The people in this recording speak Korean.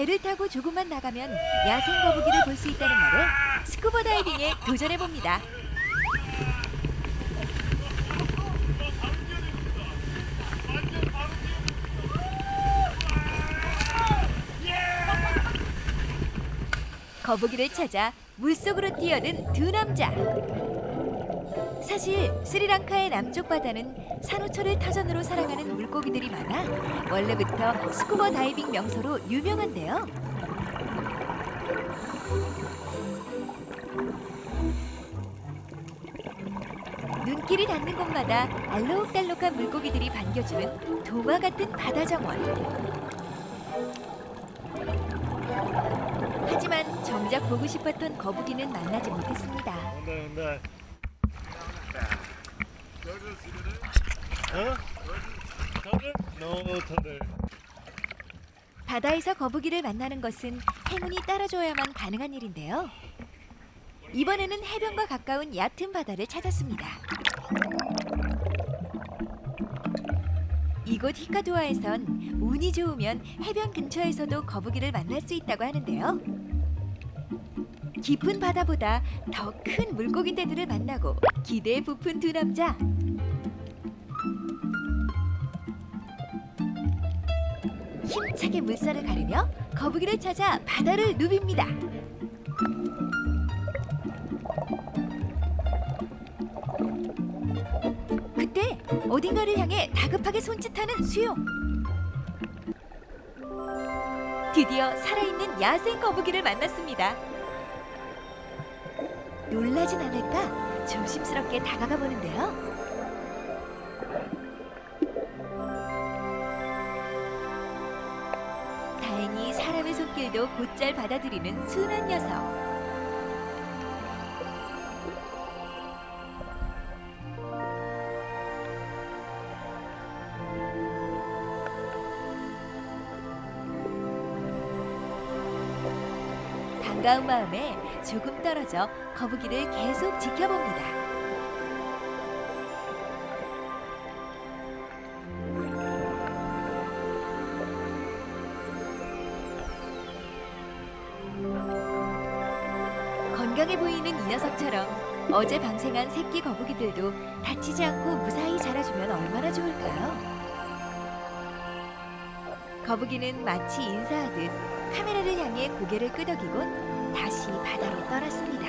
배를 타고 조금만 나가면 야생 거북이를 볼 수 있다는 말에 스쿠버 다이빙에 도전해 봅니다. 거북이를 찾아 물속으로 뛰어든 두 남자. 사실 스리랑카의 남쪽 바다는 산호초를 터전으로 사랑하는 물고기들이 많아 원래부터 스쿠버 다이빙 명소로 유명한데요. 눈길이 닿는 곳마다 알록달록한 물고기들이 반겨주는 도마 같은 바다 정원. 하지만 정작 보고 싶었던 거북이는 만나지 못했습니다. 온다 온다. 바다에서 거북이를 만나는 것은 행운이 따라줘야만 가능한 일인데요. 이번에는 해변과 가까운 얕은 바다를 찾았습니다. 이곳 히카도아에선 운이 좋으면 해변 근처에서도 거북이를 만날 수 있다고 하는데요. 깊은 바다보다 더 큰 물고기 떼들을 만나고 기대에 부푼 두 남자. 힘차게 물살을 가르며 거북이를 찾아 바다를 누빕니다. 그때 어딘가를 향해 다급하게 손짓하는 수용. 드디어 살아있는 야생 거북이를 만났습니다. 놀라진 않을까 조심스럽게 다가가 보는데요. 다행히 사람의 손길도 곧잘 받아들이는 순한 녀석. 반가운 마음에 조금 떨어져 거북이를 계속 지켜봅니다. 건강해 보이는 이 녀석처럼 어제 방생한 새끼 거북이들도 다치지 않고 무사히 자라주면 얼마나 좋을까요? 거북이는 마치 인사하듯 카메라를 향해 고개를 끄덕이곤 다시 바다로 떠났습니다.